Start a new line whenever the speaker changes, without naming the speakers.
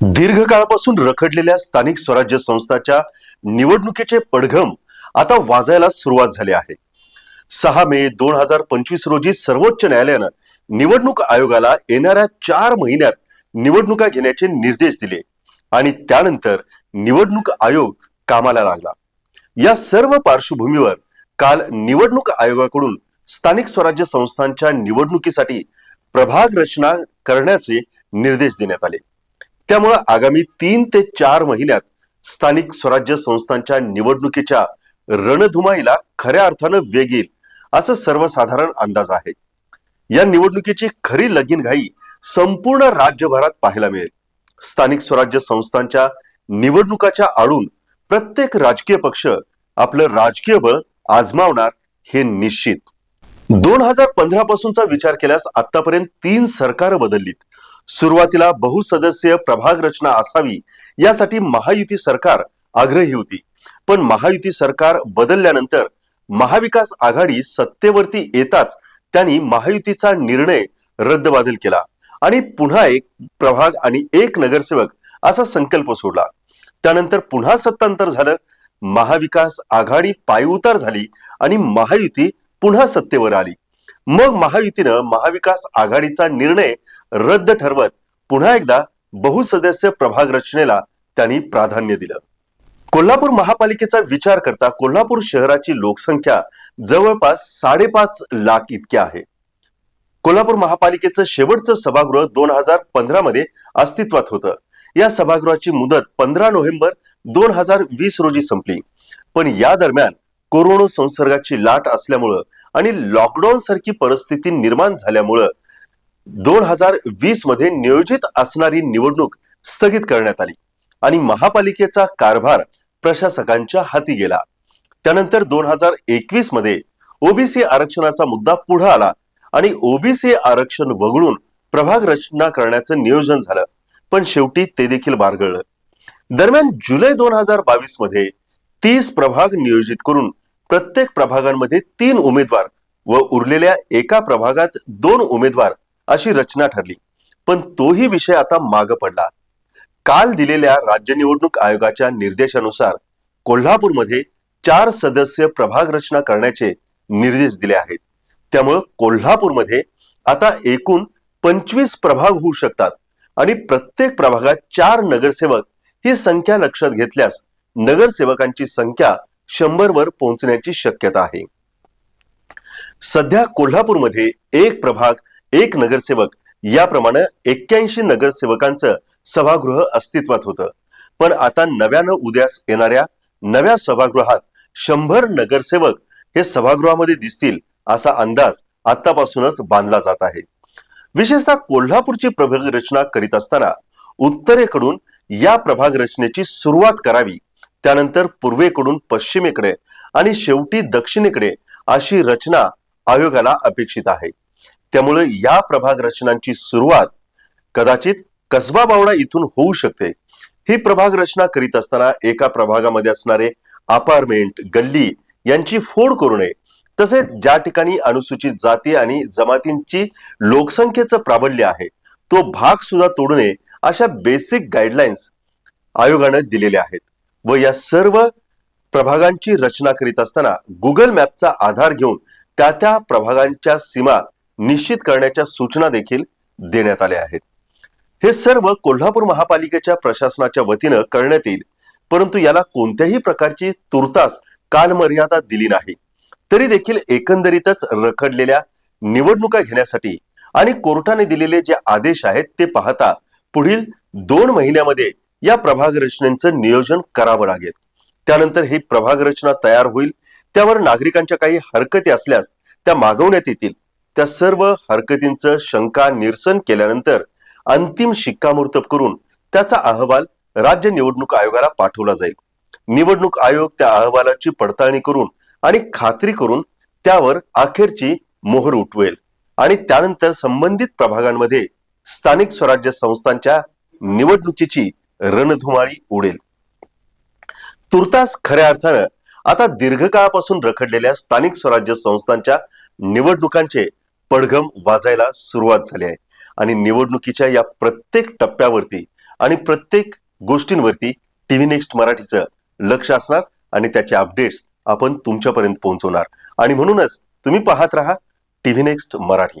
दीर्घकाळापासून रखडलेल्या स्थानिक स्वराज्य संस्थाच्या निवडणुकीचे पडघम आता वाजायला सुरुवात झाली आहे. सहा मे दोन हजार पंचवीस रोजी सर्वोच्च न्यायालयानं निवडणूक आयोगाला येणाऱ्या चार महिन्यात निवडणुका घेण्याचे निर्देश दिले आणि त्यानंतर निवडणूक आयोग कामाला लागला. या सर्व पार्श्वभूमीवर काल निवडणूक आयोगाकडून स्थानिक स्वराज्य संस्थांच्या निवडणुकीसाठी प्रभाग रचना करण्याचे निर्देश देण्यात आले. त्यामुळे आगामी तीन ते चार महिन्यात स्थानिक स्वराज्य संस्थांच्या निवडणुकीच्या रणधुमाईला खऱ्या अर्थानं वेग येईल असं सर्वसाधारण अंदाज आहे. या निवडणुकीची खरी लगीन घाई संपूर्ण राज्यभरात पाहायला मिळेल. स्थानिक स्वराज्य संस्थांच्या निवडणुकाच्या आडून प्रत्येक राजकीय पक्ष आपलं राजकीय बळ आजमावणार हे निश्चित. दोन हजार पंधरा पासूनचा विचार केल्यास आतापर्यंत तीन सरकार बदललीत. सुरुवातीला बहुसदस्यीय प्रभाग रचना असावी यासाठी महायुती सरकार आग्रही होती. पण महायुती सरकार बदलल्यानंतर महाविकास आघाडी सत्तेवरती येताच त्यांनी महायुतीचा निर्णय रद्दबादल केला आणि पुन्हा एक प्रभाग आणि एक नगरसेवक असा संकल्प सोडला. त्यानंतर पुन्हा सत्तांतर झालं महाविकास आघाडी पायउतार झाली आणि महायुती पुन्हा सत्तेवर आली. मग महायुतीनं महाविकास आघाडीचा निर्णय रद्द ठरवत पुन्हा एकदा बहुसदस्य प्रभाग रचनेला त्यांनी प्राधान्य दिलं. कोल्हापूर महापालिकेचा विचार करता कोल्हापूर शहराची लोकसंख्या जवळपास साडेपाच लाख इतकी आहे. कोल्हापूर महापालिकेचं शेवटचं सभागृह दोन हजार पंधरा मध्ये अस्तित्वात होतं. या सभागृहाची मुदत पंधरा नोव्हेंबर दोन हजार वीस रोजी संपली. पण या दरम्यान कोरोना संसर्गाची लाट असल्यामुळं आणि लॉकडाऊन सारखी परिस्थिती निर्माण झाल्यामुळं दोन हजार वीसमध्ये नियोजित असणारी निवडणूक स्थगित करण्यात आली. आणि महापालिकेचा कारभार प्रशासकांच्या हाती गेला. त्यानंतर दोन हजार एकवीसमध्ये ओबीसी आरक्षणाचा मुद्दा पुढे आला आणि ओबीसी आरक्षण वगळून प्रभाग रचना करण्याचं नियोजन झालं. पण शेवटी ते देखील बारगळलं. दरम्यान जुलै दोन हजार बावीसमध्ये तीस प्रभाग नियोजित करून प्रत्येक प्रभागांमध्ये तीन उमेदवार व उरलेल्या एका प्रभागात दोन उमेदवार अशी रचना ठरली. पण तोही विषय आता माग पडला. काल दिलेल्या राज्य निवडणूक आयोगाच्या निर्देशानुसार कोल्हापूरमध्ये चार सदस्य प्रभाग रचना करण्याचे निर्देश दिले आहेत. त्यामुळं कोल्हापूरमध्ये आता एकूण पंचवीस प्रभाग होऊ शकतात आणि प्रत्येक प्रभागात चार नगरसेवक ही संख्या लक्षात घेतल्यास नगरसेवकांची संख्या शंभर वर पोहोचण्याची शक्यता आहे. सध्या कोल्हापूरमध्ये एक प्रभाग एक नगरसेवक याप्रमाणे एक्क्याऐंशी नगरसेवकांचं सभागृह अस्तित्वात होतं. पण आता नव्यानं उद्यास येणाऱ्या नव्या सभागृहात शंभर नगरसेवक हे सभागृहामध्ये दिसतील असा अंदाज आतापासूनच बांधला जात आहे. विशेषतः कोल्हापूरची प्रभाग रचना करीत असताना उत्तरेकडून या प्रभाग रचनेची सुरुवात करावी त्यानंतर पूर्वेकडून पश्चिमेकडे आणि शेवटी दक्षिणेकडे अशी रचना आयोगाला अपेक्षित आहे. त्यामुळे या प्रभाग रचनांची सुरुवात कदाचित कसबा बावडा इथून होऊ शकते. ही प्रभाग रचना करीत असताना एका प्रभागामध्ये असणारे अपार्टमेंट गल्ली यांची फोड करू नये. तसेच ज्या ठिकाणी अनुसूचित जाती आणि जमातींची लोकसंख्येचं प्राबल्य आहे तो भाग सुद्धा तोडू नये अशा बेसिक गाईडलाईन्स आयोगानं दिलेल्या आहेत. व या सर्व प्रभागांची रचना करीत असताना गुगल मॅपचा आधार घेऊन त्या त्या प्रभागांच्या सीमा निश्चित करण्याच्या सूचना देखील देण्यात आल्या आहेत. हे सर्व कोल्हापूर महापालिकेच्या प्रशासनाच्या वतीनं करण्यात येईल परंतु याला कोणत्याही प्रकारची तुर्तास कालमर्यादा दिली नाही. तरी देखील एकंदरीतच रखडलेल्या निवडणुका घेण्यासाठी आणि कोर्टाने दिलेले जे आदेश आहेत ते पाहता पुढील दोन महिन्यामध्ये या प्रभाग रचनेचं नियोजन करावं लागेल. त्यानंतर ही प्रभाग रचना तयार होईल. त्यावर नागरिकांच्या काही हरकती असल्यास त्या मागवण्यात येतील. त्या सर्व हरकतींचं शंका निरसन केल्यानंतर अंतिम शिक्कामोर्तब करून त्याचा अहवाल राज्य निवडणूक आयोगाला पाठवला जाईल. निवडणूक आयोग त्या अहवालाची पडताळणी करून आणि खात्री करून त्यावर अखेरची मोहर उठवेल. आणि त्यानंतर संबंधित प्रभागांमध्ये स्थानिक स्वराज्य संस्थांच्या निवडणुकीची रणधुमाळी उडेल. तुर्तास खऱ्या अर्थानं आता दीर्घकाळापासून रखडलेल्या स्थानिक स्वराज्य संस्थांच्या निवडणुकांचे पडघम वाजायला सुरुवात झाली आहे. आणि निवडणुकीच्या या प्रत्येक टप्प्यावरती आणि प्रत्येक गोष्टींवरती टीव्ही नेक्स्ट मराठीचं लक्ष असणार आणि त्याचे अपडेट्स आपण तुमच्यापर्यंत पोहोचवणार. आणि म्हणूनच तुम्ही पाहत राहा टीव्ही नेक्स्ट मराठी.